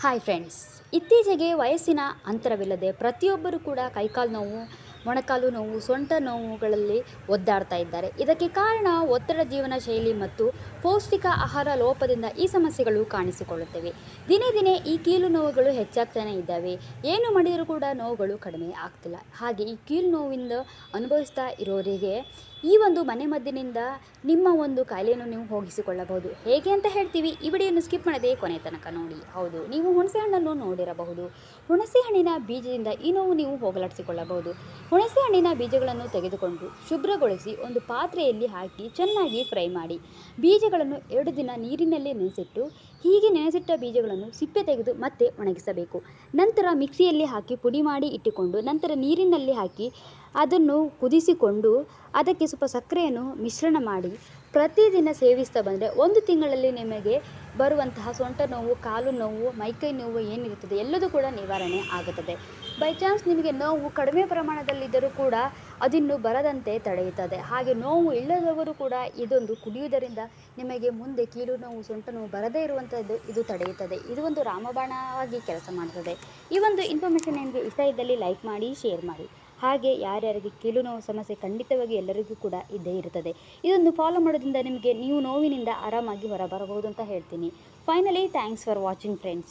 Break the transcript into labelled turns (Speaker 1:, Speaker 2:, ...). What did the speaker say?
Speaker 1: Hi friends ಇತ್ತೀಚೆಗೆ ವಯಸ್ಸಿನ ಅಂತರವಿಲ್ಲದೆ ಪ್ರತಿಯೊಬ್ಬರು ಕೂಡ ಕೈಕಾಲು ನೋವು ಮೊಣಕಾಲು ನೋವು, ಸೊಂಟ ನೋವುಗಳಲ್ಲಿ ಒದ್ದಾಡ್ತಾ ಇದ್ದಾರೆ. ಇದಕ್ಕೆ ಕಾರಣ ಒತ್ತಡ ಜೀವನ ಶೈಲಿ ಮತ್ತು ಪೌಷ್ಟಿಕ ಆಹಾರ ಲೋಪದಿಂದ ಈ ಸಮಸ್ಯೆಗಳು ಕಾಣಿಸಿಕೊಳ್ಳುತ್ತವೆ. ದಿನೇ ದಿನೇ ಈ ಕೀಲು ನೋವುಗಳು ಹೆಚ್ಚಾಗ್ತಾನೆ ಇದ್ದಾವೆ. ಏನು ಮಾಡಿದರೂ ಕೂಡ ನೋವುಗಳು ಕಡಿಮೆ ಆಗ್ತಿಲ್ಲ. ಹಾಗೆ ಈ ಕೀಲು ನೋವಿಂದ ಅನುಭವಿಸ್ತಾ ಇರೋರಿಗೆ ಈ ಒಂದು ಮನೆ ಮದ್ದಿನಿಂದ ನಿಮ್ಮ ಒಂದು ಕಾಯಿಲೆಯನ್ನು ನೀವು ಹೋಗಿಸಿಕೊಳ್ಳಬಹುದು. ಹೇಗೆ ಅಂತ ಹೇಳ್ತೀವಿ. ಈ ವಿಡಿಯೋನ ಸ್ಕಿಪ್ ಮಾಡದೆ ಕೊನೆ ತನಕ ನೋಡಿ. ಹೌದು, ನೀವು ಹುಣಸೆ ಹಣ್ಣನ್ನು ನೋಡಿರಬಹುದು. ಹುಣಸೆ ಹಣ್ಣಿನ ಬೀಜದಿಂದ ಈ ನೋವು ನೀವು ಹೋಗಲಾಡಿಸಿಕೊಳ್ಳಬಹುದು. ಹುಣಸೆ ಹಣ್ಣಿನ ಬೀಜಗಳನ್ನು ತೆಗೆದುಕೊಂಡು ಶುಭ್ರಗೊಳಿಸಿ ಒಂದು ಪಾತ್ರೆಯಲ್ಲಿ ಹಾಕಿ ಚೆನ್ನಾಗಿ ಫ್ರೈ ಮಾಡಿ. ಬೀಜಗಳನ್ನು ಎರಡು ದಿನ ನೀರಿನಲ್ಲಿ ನೆನೆಸಿಟ್ಟು, ಹೀಗೆ ನೆನೆಸಿಟ್ಟ ಬೀಜಗಳನ್ನು ಸಿಪ್ಪೆ ತೆಗೆದು ಮತ್ತೆ ಒಣಗಿಸಬೇಕು. ನಂತರ ಮಿಕ್ಸಿಯಲ್ಲಿ ಹಾಕಿ ಪುಡಿ ಮಾಡಿ ಇಟ್ಟುಕೊಂಡು, ನಂತರ ನೀರಿನಲ್ಲಿ ಹಾಕಿ ಅದನ್ನು ಕುದಿಸಿಕೊಂಡು ಅದಕ್ಕೆ ಸ್ವಲ್ಪ ಸಕ್ಕರೆಯನ್ನು ಮಿಶ್ರಣ ಮಾಡಿ ಪ್ರತಿದಿನ ಸೇವಿಸ್ತಾ ಬಂದರೆ ಒಂದು ತಿಂಗಳಲ್ಲಿ ನಿಮಗೆ ಬರುವಂತಹ ಸೊಂಟ ನೋವು, ಕಾಲು ನೋವು, ಮೈಕೈ ನೋವು ಏನಿರುತ್ತದೆ ಎಲ್ಲದೂ ಕೂಡ ನಿವಾರಣೆ ಆಗುತ್ತದೆ. ಬೈ ಚಾನ್ಸ್ ನಿಮಗೆ ನೋವು ಕಡಿಮೆ ಪ್ರಮಾಣದಲ್ಲಿದ್ದರೂ ಕೂಡ ಅದಿನ್ನು ಬರದಂತೆ ತಡೆಯುತ್ತದೆ. ಹಾಗೆ ನೋವು ಇಲ್ಲದವರು ಕೂಡ ಇದೊಂದು ಕುಡಿಯುವುದರಿಂದ ನಿಮಗೆ ಮುಂದೆ ಕೀಲು ನೋವು, ಸೊಂಟ ನೋವು ಬರದೇ ಇರುವಂಥದ್ದು ಇದು ತಡೆಯುತ್ತದೆ. ಇದು ಒಂದು ರಾಮಬಾಣವಾಗಿ ಕೆಲಸ ಮಾಡುತ್ತದೆ ಈ ಒಂದು ಇನ್ಫಾರ್ಮೇಷನ್ ನಿಮಗೆ ಇಷ್ಟ ಇದ್ದಲ್ಲಿ ಲೈಕ್ ಮಾಡಿ ಶೇರ್ ಮಾಡಿ. ಹಾಗೆ ಯಾರ್ಯಾರಿಗೆ ಕೀಲು ನೋವು ಸಮಸ್ಯೆ ಖಂಡಿತವಾಗಿ ಎಲ್ಲರಿಗೂ ಕೂಡ ಇದ್ದೇ ಇರುತ್ತದೆ. ಇದನ್ನು ಫಾಲೋ ಮಾಡೋದ್ರಿಂದ ನಿಮಗೆ ನೀವು ನೋವಿನಿಂದ ಆರಾಮಾಗಿ ಹೊರಬರಬಹುದು ಅಂತ ಹೇಳ್ತೀನಿ. Finally thanks for watching friends